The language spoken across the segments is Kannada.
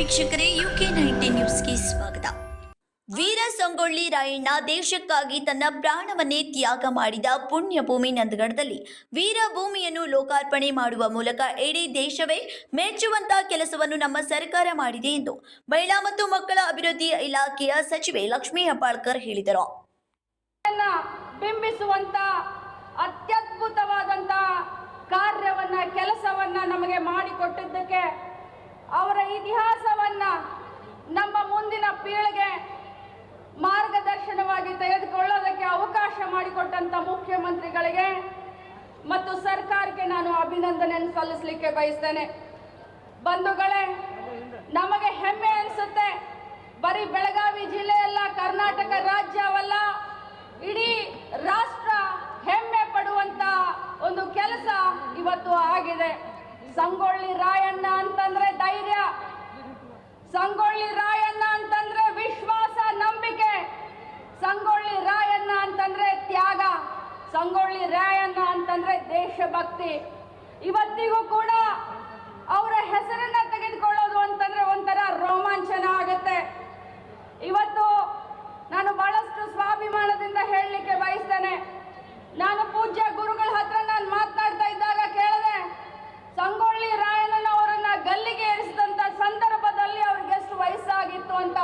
ವೀಕ್ಷಕರೇ ಯುಕೆ ನೈಂಟಿ ನ್ಯೂಸ್ಗೆ ಸ್ವಾಗತ. ವೀರ ಸಂಗೊಳ್ಳಿ ರಾಯಣ್ಣ ದೇಶಕ್ಕಾಗಿ ತನ್ನ ಪ್ರಾಣವನ್ನೇ ತ್ಯಾಗ ಮಾಡಿದ ಪುಣ್ಯಭೂಮಿ ನಂದಗಡದಲ್ಲಿ ವೀರ ಭೂಮಿಯನ್ನು ಲೋಕಾರ್ಪಣೆ ಮಾಡುವ ಮೂಲಕ ಇಡೀ ದೇಶವೇ ಮೆಚ್ಚುವಂತಹ ಕೆಲಸವನ್ನು ನಮ್ಮ ಸರ್ಕಾರ ಮಾಡಿದೆ ಎಂದು ಮಹಿಳಾ ಮತ್ತು ಮಕ್ಕಳ ಅಭಿವೃದ್ಧಿ ಇಲಾಖೆಯ ಸಚಿವೆ ಲಕ್ಷ್ಮೀ ಹೆಬ್ಬಾಳ್ಕರ್ ಹೇಳಿದರು. ಬಿಂಬಿಸುವಂತ ಅತ್ಯದ್ಭುತವಾದಂತ ಕಾರ್ಯವನ್ನ, ಕೆಲಸವನ್ನ ನಮಗೆ ಮಾಡಿಕೊಟ್ಟಿದ್ದಕ್ಕೆ ಅವರ ಇತಿಹಾಸವನ್ನ ನಮ್ಮ ಮುಂದಿನ ಪೀಳಿಗೆ ಮಾರ್ಗದರ್ಶನವಾಗಿ ತೆಗೆದುಕೊಳ್ಳೋದಕ್ಕೆ ಅವಕಾಶ ಮಾಡಿಕೊಟ್ಟಂಥ ಮುಖ್ಯಮಂತ್ರಿಗಳಿಗೆ ಮತ್ತು ಸರ್ಕಾರಕ್ಕೆ ನಾನು ಅಭಿನಂದನೆಯನ್ನು ಸಲ್ಲಿಸಲಿಕ್ಕೆ ಬಯಸ್ತೇನೆ. ಬಂಧುಗಳೇ, ನಮಗೆ ಹೆಮ್ಮೆ ಅನಿಸುತ್ತೆ. ಬರೀ ಬೆಳಗಾವಿ ಜಿಲ್ಲೆಯಲ್ಲ, ಕರ್ನಾಟಕ ರಾಜ್ಯವಲ್ಲ, ಇಡೀ ರಾಷ್ಟ್ರ ಹೆಮ್ಮೆ ಪಡುವಂತ ಒಂದು ಕೆಲಸ ಇವತ್ತು ಆಗಿದೆ. ಸಂಗೊಳ್ಳಿ ರಾಯಣ್ಣ ಅಂತಂದ್ರೆ ಧೈರ್ಯ. ಸಂಗೊಳ್ಳಿ ರಾಯಣ್ಣ ಅಂತಂದ್ರೆ ವಿಶ್ವಾಸ, ನಂಬಿಕೆ. ಸಂಗೊಳ್ಳಿ ರಾಯಣ್ಣ ಅಂತಂದ್ರೆ ತ್ಯಾಗ. ಸಂಗೊಳ್ಳಿ ರಾಯಣ್ಣ ಅಂತಂದ್ರೆ ದೇಶಭಕ್ತಿ. ಇವತ್ತಿಗೂ ಕೂಡ ಅವರ ಹೆಸರನ್ನ ತೆಗೆದುಕೊಳ್ಳೋದು ಅಂತಂದ್ರೆ ಒಂಥರ ರೋಮಾಂಚನ ಆಗುತ್ತೆ. ಇವತ್ತು ನಾನು ಬಹಳಷ್ಟು ಸ್ವಾಭಿಮಾನದಿಂದ ಹೇಳಲಿಕ್ಕೆ ಬಯಸ್ತೇನೆ ನಾನು ಪೂಜ್ಯ ಗುರುಗಳ ಹತ್ರ ನಾನು ಮಾತನಾಡ್ತಾ ಇದ್ದಾಗ ಕೇಳಿದೆ ಸಂಗೊಳ್ಳಿ ರಾಯಣ್ಣನ ಅವರನ್ನ ಗಲ್ಲಿಗೆ ಏರಿಸಿದಂತ ಸಂದರ್ಭದಲ್ಲಿ ಅವ್ರಿಗೆ ಎಷ್ಟು ವಯಸ್ಸಾಗಿತ್ತು ಅಂತ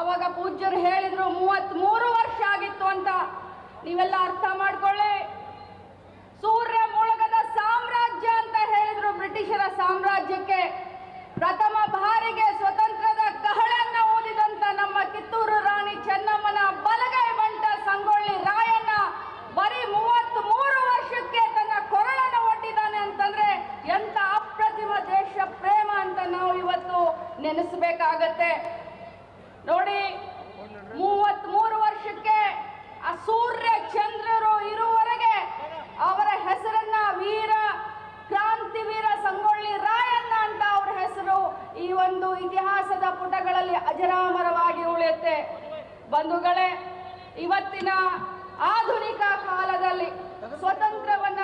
ಅವಾಗ ಪೂಜ್ಯರು ಹೇಳಿದ್ರು ಮೂವತ್ತ್ ಮೂರು ವರ್ಷ ಆಗಿತ್ತು ಅಂತ ನೀವೆಲ್ಲ ಅರ್ಥ ಮಾಡ್ಕೊಳ್ಳಿ. ಸೂರ್ಯ ಮುಳುಗದ ಸಾಮ್ರಾಜ್ಯ ಅಂತ ಹೇಳಿದ್ರು ಬ್ರಿಟಿಷರ ಸಾಮ್ರಾಜ್ಯಕ್ಕೆ. ಪ್ರಥಮ ಬಾರಿಗೆ ಸ್ವತಂತ್ರದ ಕಹಳನ್ನ ಊದಿದಂತ ನಮ್ಮ ಕಿತ್ತೂರು ರಾಣಿ ಚೆನ್ನಮ್ಮನ ಬಲಗೈ ಬಂಟ ಸಂಗೊಳ್ಳಿ ರಾಯಣ್ಣ ಬರೀ ಮೂವತ್ತ್ ಮೂರು ವರ್ಷಕ್ಕೆ ತನ್ನ ಕೊರಳನ್ನು ಒಡ್ಡಿದ್ದಾನೆ ಅಂತಂದ್ರೆ ಎಂತ ಅಪ್ರತಿಮ ದೇಶ ಪ್ರೇಮ ಅಂತ ನಾವು ಇವತ್ತು ನೆನೆಸಬೇಕಾಗತ್ತೆ. ನೋಡಿ ಮೂವತ್ತ್ ಮೂರು ವರ್ಷಕ್ಕೆ ಆ ಸೂರ್ಯ ಚಂದ್ರರು ಇರುವವರೆಗೆ ಅವರ ಹೆಸರನ್ನ ವೀರ ಕ್ರಾಂತಿವೀರ ಸಂಗೊಳ್ಳಿ ರಾಯಣ್ಣ ಅಂತ ಅವರ ಹೆಸರು ಈ ಒಂದು ಇತಿಹಾಸದ ಪುಟಗಳಲ್ಲಿ ಅಜರಾಮರವಾಗಿ ಉಳಿಯುತ್ತೆ. ಬಂಧುಗಳೇ ಇವತ್ತಿನ ಆಧುನಿಕ ಕಾಲದಲ್ಲಿ ಸ್ವತಂತ್ರವನ್ನ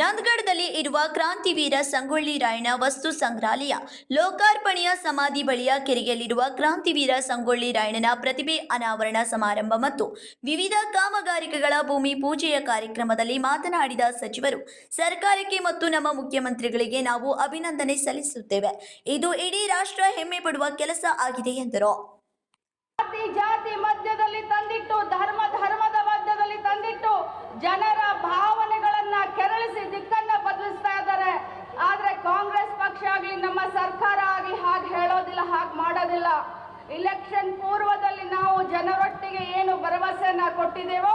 ತಂದು ನಂದಗಡದಲ್ಲಿ ಇರುವ ಕ್ರಾಂತಿವೀರ ಸಂಗೊಳ್ಳಿ ರಾಯಣ್ಣ ವಸ್ತು ಸಂಗ್ರಹಾಲಯ, ಲೋಕಾರ್ಪಣೆಯ ಸಮಾಧಿ ಬಳಿಯ ಕೆರೆಯಲ್ಲಿರುವ ಕ್ರಾಂತಿವೀರ ಸಂಗೊಳ್ಳಿ ರಾಯಣ್ಣನ ಪ್ರತಿಭೆ ಅನಾವರಣ ಸಮಾರಂಭ ಮತ್ತು ವಿವಿಧ ಕಾಮಗಾರಿಕೆಗಳ ಭೂಮಿ ಪೂಜೆಯ ಕಾರ್ಯಕ್ರಮದಲ್ಲಿ ಮಾತನಾಡಿದ ಸಚಿವರು, ಸರ್ಕಾರಕ್ಕೆ ಮತ್ತು ನಮ್ಮ ಮುಖ್ಯಮಂತ್ರಿಗಳಿಗೆ ನಾವು ಅಭಿನಂದನೆ ಸಲ್ಲಿಸುತ್ತೇವೆ. ಇದು ಇಡೀ ರಾಷ್ಟ್ರ ಹೆಮ್ಮೆ ಪಡುವ ಕೆಲಸ ಆಗಿದೆ ಎಂದರು. ಜಾತಿ ಮಧ್ಯದಲ್ಲಿ ತಂದಿಟ್ಟು ಧರ್ಮ ಧರ್ಮದ ಇಲೆಕ್ಷನ್ ಪೂರ್ವದಲ್ಲಿ ನಾವು ಜನರೊಟ್ಟಿಗೆ ಏನು ಭರವಸೆಯನ್ನ ಕೊಟ್ಟಿದ್ದೇವೋ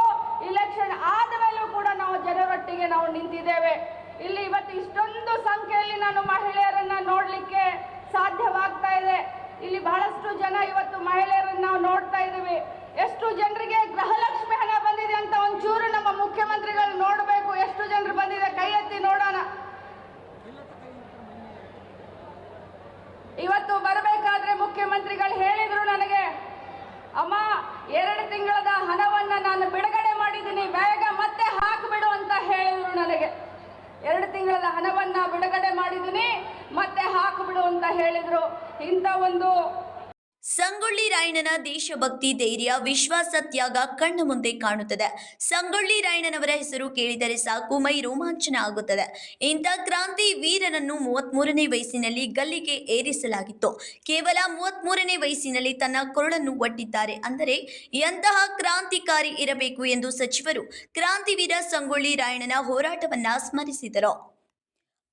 ಇಲೆಕ್ಷನ್ ಆದಮೇಲೂ ಕೂಡ ನಾವು ಜನರೊಟ್ಟಿಗೆ ನಾವು ನಿಂತಿದ್ದೇವೆ. ಇಲ್ಲಿ ಇವತ್ತು ಇಷ್ಟೊಂದು ಸಂಖ್ಯೆಯಲ್ಲಿ ನಾನು ಮಹಿಳೆಯರನ್ನ ನೋಡಲಿಕ್ಕೆ ಸಾಧ್ಯವಾಗ್ತಾ ಇದೆ. ಇಲ್ಲಿ ಬಹಳಷ್ಟು ಜನ ಇವತ್ತು ಮಹಿಳೆಯರನ್ನ ನಾವು ನೋಡ್ತಾ ಇದ್ದೀವಿ. ಮುಖ್ಯಮಂತ್ರಿಗಳು ಹೇಳಿದ್ರು ನನಗೆ, ಅಮ್ಮ, ಎರಡು ತಿಂಗಳದ ಹಣವನ್ನ ನಾನು ಬಿಡುಗಡೆ ಮಾಡಿದ್ದೀನಿ, ಬೇಗ ಮತ್ತೆ ಹಾಕಿಬಿಡು ಅಂತ ಹೇಳಿದ್ರು ನನಗೆ. ಎರಡು ತಿಂಗಳದ ಹಣವನ್ನ ಬಿಡುಗಡೆ ಮಾಡಿದ್ದೀನಿ, ಮತ್ತೆ ಹಾಕಿಬಿಡು ಅಂತ ಹೇಳಿದರು. ಇಂಥ ಒಂದು ಸಂಗೊಳ್ಳಿ ರಾಯಣ್ಣನ ದೇಶಭಕ್ತಿ ಧೈರ್ಯ, ವಿಶ್ವಾಸ ತ್ಯಾಗ ಕಣ್ಣ ಮುಂದೆ ಕಾಣುತ್ತದೆ. ಸಂಗೊಳ್ಳಿ ರಾಯಣ್ಣನವರ ಹೆಸರು ಕೇಳಿದರೆ ಸಾಕು, ಮೈ ರೋಮಾಂಚನ ಆಗುತ್ತದೆ. ಇಂಥ ಕ್ರಾಂತಿ ವೀರನನ್ನು ಮೂವತ್ಮೂರನೇ ವಯಸ್ಸಿನಲ್ಲಿ ಗಲ್ಲಿಗೆ ಏರಿಸಲಾಗಿತ್ತು. ಕೇವಲ ಮೂವತ್ಮೂರನೇ ವಯಸ್ಸಿನಲ್ಲಿ ತನ್ನ ಕೊರಳನ್ನು ಒಟ್ಟಿದ್ದಾರೆ ಅಂದರೆ, ಎಂತಹ ಕ್ರಾಂತಿಕಾರಿ ಇರಬೇಕು ಎಂದು ಸಚಿವರು ಕ್ರಾಂತಿವೀರ ಸಂಗೊಳ್ಳಿ ರಾಯಣ್ಣನ ಹೋರಾಟವನ್ನ ಸ್ಮರಿಸಿದರು.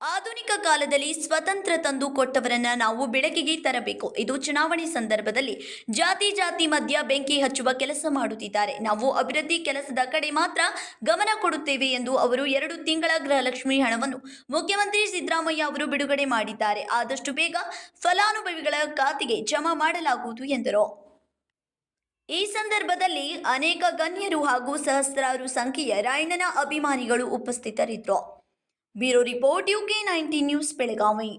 ಆಧುನಿಕ ಕಾಲದಲ್ಲಿ ಸ್ವತಂತ್ರ ತಂದು ಕೊಟ್ಟವರನ್ನ ನಾವು ಬೆಳಕಿಗೆ ತರಬೇಕು. ಇದು ಚುನಾವಣೆ ಸಂದರ್ಭದಲ್ಲಿ ಜಾತಿ ಜಾತಿ ಮಧ್ಯ ಬೆಂಕಿ ಹಚ್ಚುವ ಕೆಲಸ ಮಾಡುತ್ತಿದ್ದಾರೆ. ನಾವು ಅಭಿವೃದ್ಧಿ ಕೆಲಸದ ಕಡೆ ಮಾತ್ರ ಗಮನ ಕೊಡುತ್ತೇವೆ ಎಂದು ಅವರು ಎರಡು ತಿಂಗಳ ಗೃಹಲಕ್ಷ್ಮಿ ಹಣವನ್ನು ಮುಖ್ಯಮಂತ್ರಿ ಸಿದ್ದರಾಮಯ್ಯ ಅವರು ಬಿಡುಗಡೆ ಮಾಡಿದ್ದಾರೆ. ಆದಷ್ಟು ಬೇಗ ಫಲಾನುಭವಿಗಳ ಖಾತೆಗೆ ಜಮಾ ಮಾಡಲಾಗುವುದು ಎಂದರು. ಈ ಸಂದರ್ಭದಲ್ಲಿ ಅನೇಕ ಗಣ್ಯರು ಹಾಗೂ ಸಹಸ್ರಾರು ಸಂಖ್ಯೆಯ ರಾಯಣ್ಣನ ಅಭಿಮಾನಿಗಳು ಉಪಸ್ಥಿತರಿದ್ದರು. Bureau report UK ninety news Belagavi